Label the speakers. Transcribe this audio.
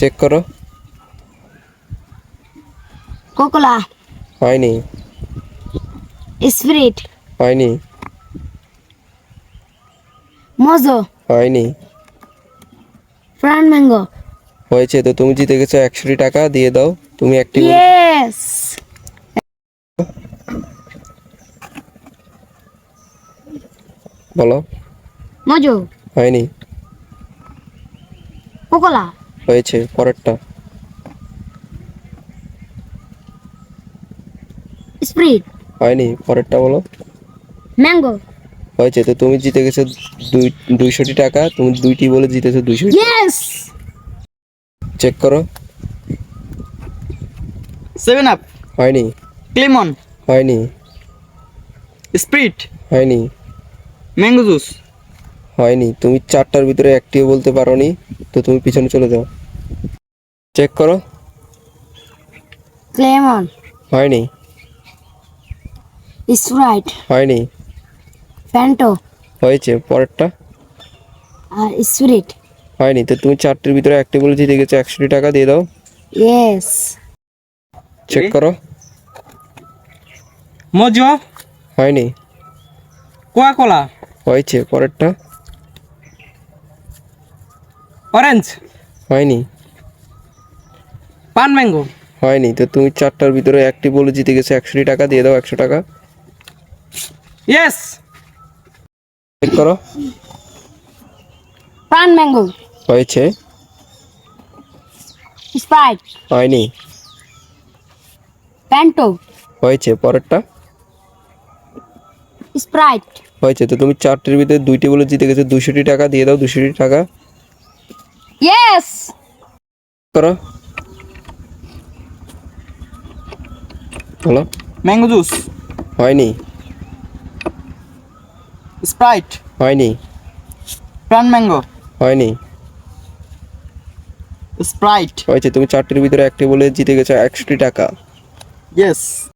Speaker 1: Check করো।
Speaker 2: কোকোলা
Speaker 1: হয়নি।
Speaker 2: Spirit
Speaker 1: হয়নি।
Speaker 2: মজো
Speaker 1: হয়নি।
Speaker 2: ফ্রান ম্যাঙ্গো
Speaker 1: হয়েছে তো তুমি জিতে গেছো একশোটি টাকা দিয়ে দাও তুমি একটি
Speaker 2: ইয়েস
Speaker 1: বলো।
Speaker 2: মজো
Speaker 1: হয়নি।
Speaker 2: কোকোলা
Speaker 1: হয়েছে পরেরটা।
Speaker 2: স্পিরিট
Speaker 1: হয়নি পরেরটা বলো।
Speaker 2: ম্যাঙ্গো।
Speaker 1: হয়েছে তো তুমি জিতে গেছো দুই দুইশোটি টাকা তুমি দুইটি বলে জিতেছো দুইশো চেক করো।
Speaker 3: Seven up.
Speaker 1: হয়নি।
Speaker 3: ক্লেমন
Speaker 1: হয়নি।
Speaker 3: স্প্রিট
Speaker 1: হয়নি।
Speaker 3: Mango juice.
Speaker 1: হয়নি তুমি চারটার ভিতরে একটিও বলতে পারোনি তো তুমি পিছনে চলে যাও। চেক করো।
Speaker 2: ক্লেমন
Speaker 1: হয়নি।
Speaker 2: স্প্রাইট
Speaker 1: হয়নি।
Speaker 2: ফ্যান্টো
Speaker 1: হয়েছে পরেরটা।
Speaker 2: আর স্পিরিট
Speaker 1: হয়নি তো তুমি চারটির ভিতরে একটি বলে জিতে গেছো একশোটি টাকা দিয়ে দাও।
Speaker 2: ইয়েস
Speaker 1: চেক করো।
Speaker 3: মজো।
Speaker 1: হয়নি।
Speaker 3: কোয়া কোলা
Speaker 1: হয়েছে পরেরটা।
Speaker 3: অরেঞ্জ
Speaker 1: হয়নি।
Speaker 3: পান ম্যাঙ্গো?
Speaker 1: হয়নি তো তুমি চারটার ভিতরে একটি বলে জিতে গেছো একশোটি টাকা দিয়ে দাও একশো টাকা।
Speaker 3: ইয়েস
Speaker 1: চেক করো।
Speaker 2: পান ম্যাঙ্গো।
Speaker 1: হয়েছে।
Speaker 2: স্প্রাইট।
Speaker 1: হয়নি।
Speaker 2: ফ্যান্টো
Speaker 1: হয়েছে পরেরটা।
Speaker 2: স্প্রাইট।
Speaker 1: হয়েছে তো তুমি চারটির ভিতরে দুইটি বলে জিতে গেছো দুশোটি টাকা দিয়ে দাও দুশোটি টাকা।
Speaker 2: ইয়েস
Speaker 1: করো। হলো
Speaker 3: ম্যাঙ্গো জুস
Speaker 1: হয়নি।
Speaker 3: স্প্রাইট
Speaker 1: হয়নি।
Speaker 3: প্রাণ ম্যাঙ্গো
Speaker 1: হয়নি।
Speaker 3: স্প্রাইট
Speaker 1: হয়েছে তুমি চারটির ভিতরে একটি বলে জিতে গেছো একশোটি টাকা।
Speaker 3: ইয়েস